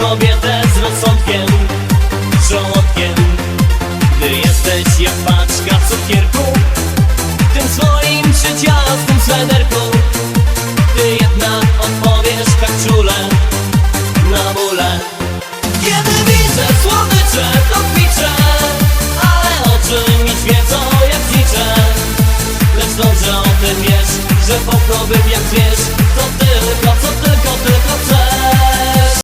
kobietę z rozsądkiem Żołądkiem. Ty jesteś jak paczka cukierku Tym swoim przyciasnym swederku Ty jednak odpowiesz tak czule Na bóle. Kiedy widzę słodycze to kwiczę Ale oczy mi świecą jak liczę Lecz dobrze o tym wiesz Że pokołbym jak zwierzę